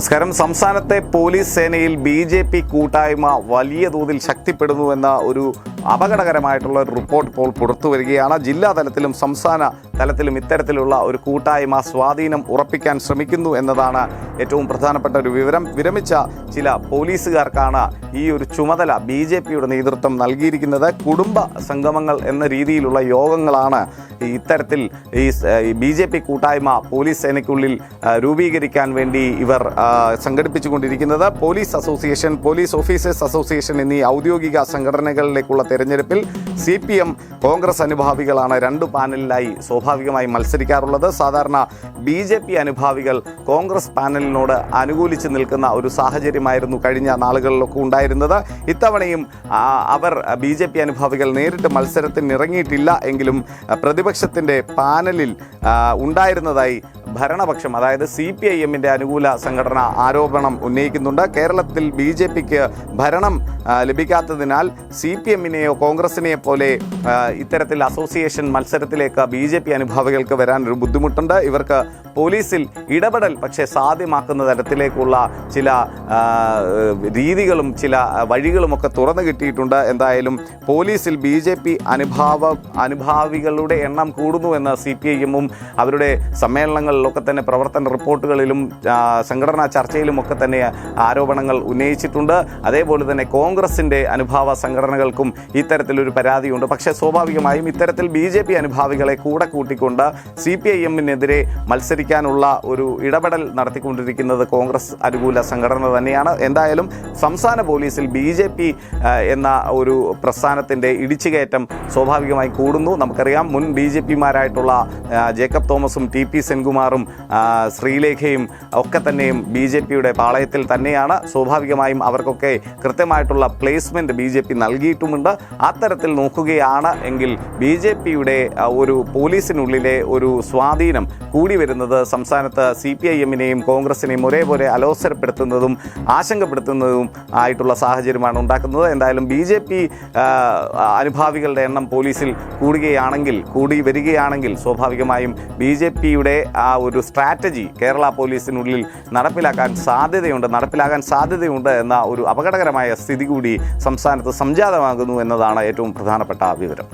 നമസ്കാരം. സംസ്ഥാനത്തെ പോലീസ് സേനയിൽ ബി ജെ പി കൂട്ടായ്മ വലിയ തോതിൽ ശക്തിപ്പെടുന്നുവെന്ന ഒരു അപകടകരമായിട്ടുള്ള ഒരു റിപ്പോർട്ട് ഇപ്പോൾ പുറത്തു വരികയാണ്. ജില്ലാ തലത്തിലും സംസ്ഥാന തലത്തിലും ഇത്തരത്തിലുള്ള ഒരു കൂട്ടായ്മ സ്വാധീനം ഉറപ്പിക്കാൻ ശ്രമിക്കുന്നു എന്നതാണ് ഏറ്റവും പ്രധാനപ്പെട്ട ഒരു വിവരം വിരമിച്ച ചില പോലീസുകാർക്കാണ് ഈ ഒരു ചുമതല ബി ജെ പിയുടെ നേതൃത്വം നൽകിയിരിക്കുന്നത്. കുടുംബ സംഗമങ്ങൾ എന്ന രീതിയിലുള്ള യോഗങ്ങളാണ് ഇത്തരത്തിൽ ഈ ബി ജെ പി കൂട്ടായ്മ പോലീസ് സേനയ്ക്കുള്ളിൽ രൂപീകരിക്കാൻ വേണ്ടി ഇവർ സംഘടിപ്പിച്ചുകൊണ്ടിരിക്കുന്നത്. Police association police officers association എന്നീ ഔദ്യോഗിക സംഘടനകളിലേക്കുള്ള തെരഞ്ഞെടുപ്പിൽ സി പി എം കോൺഗ്രസ് അനുഭാവികളാണ് രണ്ട് പാനലിലായി സ്വാഭാവികമായി മത്സരിക്കാറുള്ളത്. സാധാരണ ബി ജെ പി അനുഭാവികൾ കോൺഗ്രസ് പാനലിനോട് അനുകൂലിച്ച് നിൽക്കുന്ന ഒരു സാഹചര്യമായിരുന്നു കഴിഞ്ഞ നാളുകളിലൊക്കെ ഉണ്ടായിരുന്നത്. ഇത്തവണയും അവർ ബി ജെ പി അനുഭാവികൾ നേരിട്ട് മത്സരത്തിന് ഇറങ്ങിയിട്ടില്ല എങ്കിലും പ്രതിപക്ഷത്തിന്റെ പാനലിൽ ഉണ്ടായിരുന്നതായി ഭരണപക്ഷം അതായത് സി പി ഐ എമ്മിന്റെ അനുകൂല സംഘടന ആരോപണം ഉന്നയിക്കുന്നുണ്ട്. കേരളത്തിൽ ബി ജെ പിക്ക് ഭരണം ലഭിക്കാത്തതിനാൽ സി പി എമ്മിനെയോ കോൺഗ്രസിനെയോ പോലെ ഇത്തരത്തിൽ അസോസിയേഷൻ മത്സരത്തിലേക്ക് ബി ജെ പി അനുഭാവികൾക്ക് വരാൻ ഒരു ബുദ്ധിമുട്ടുണ്ട്. ഇവർക്ക് പോലീസിൽ ഇടപെടൽ പക്ഷേ സാധ്യമാക്കുന്ന തരത്തിലേക്കുള്ള ചില രീതികളും ചില വഴികളുമൊക്കെ തുറന്നു കിട്ടിയിട്ടുണ്ട്. എന്തായാലും പോലീസിൽ ബി ജെ പി അനുഭാവ അനുഭാവികളുടെ എണ്ണം കൂടുന്നുവെന്ന് സി പി ഐ എമ്മും അവരുടെ സമ്മേളനങ്ങളിലൊക്കെ തന്നെ പ്രവർത്തന റിപ്പോർട്ടുകളിലും സംഘടനാ ചർച്ചയിലും ഒക്കെ തന്നെ ആരോപണങ്ങൾ ഉന്നയിച്ചിട്ടുണ്ട്. അതേപോലെ തന്നെ കോൺഗ്രസിന്റെ അനുഭാവ സംഘടനകൾക്കും ഇത്തരത്തിലൊരു പരാതിയുണ്ട്. പക്ഷേ സ്വാഭാവികമായും ഇത്തരത്തിൽ ബി ജെ പി അനുഭാവികളെ കൂടെ കൂട്ടിക്കൊണ്ട് സി പി ഐ എമ്മിനെതിരെ മത്സരിക്കാനുള്ള ഒരു ഇടപെടൽ നടത്തിക്കൊണ്ടിരിക്കുന്നത് കോൺഗ്രസ് അനുകൂല സംഘടന തന്നെയാണ്. എന്തായാലും സംസ്ഥാന പോലീസിൽ ബി ജെ പി എന്ന ഒരു പ്രസ്ഥാനത്തിന്റെ ഇടിച്ചുകയറ്റം സ്വാഭാവികമായി കൂടുന്നു. നമുക്കറിയാം മുൻ ബി ജെ പിമാരായിട്ടുള്ള ജേക്കബ് തോമസും ടി പി സെൻകുമാറും ആ, ശ്രീലേഖയും ഒക്കെ തന്നെയും ബി ജെ പിയുടെ പാളയത്തിൽ തന്നെയാണ്. സ്വാഭാവികമായും അവർക്കൊക്കെ കൃത്യമായിട്ടുള്ള പ്ലേസ്മെന്റ് ബി ജെ പി നൽകിയിട്ടുമുണ്ട്. അത്തരത്തിൽ നോക്കുകയാണ് എങ്കിൽ ബി ജെ പിയുടെ ഒരു പോലീസിനുള്ളിലെ ഒരു സ്വാധീനം കൂടി വരുന്നത് സംസ്ഥാനത്ത് സി പി ഐ എമ്മിനെയും കോൺഗ്രസിനെയും ഒരേപോലെ അലോസരപ്പെടുത്തുന്നതും ആശങ്കപ്പെടുത്തുന്നതും ആയിട്ടുള്ള സാഹചര്യമാണ് ഉണ്ടാക്കുന്നത്. എന്തായാലും ബി ജെ പി അനുഭാവികളുടെ എണ്ണം പോലീസിൽ കൂടുകയാണെങ്കിൽ കൂടി വരികയാണെങ്കിൽ സ്വാഭാവികമായും ബി ജെ പിയുടെ ആ ഒരു സ്ട്രാറ്റജി കേരള പോലീസിനുള്ളിൽ നടപ്പിലാക്കാൻ സാധ്യതയുണ്ട് നടപ്പിലാകാൻ സാധ്യതയുണ്ട് എന്ന ഒരു അപകടകരമായ സ്ഥിതി കൂടി സംസ്ഥാനത്ത് സംജാതമാകുന്നു എന്നതാണ് ഏറ്റവും പ്രധാനപ്പെട്ട വിവരം.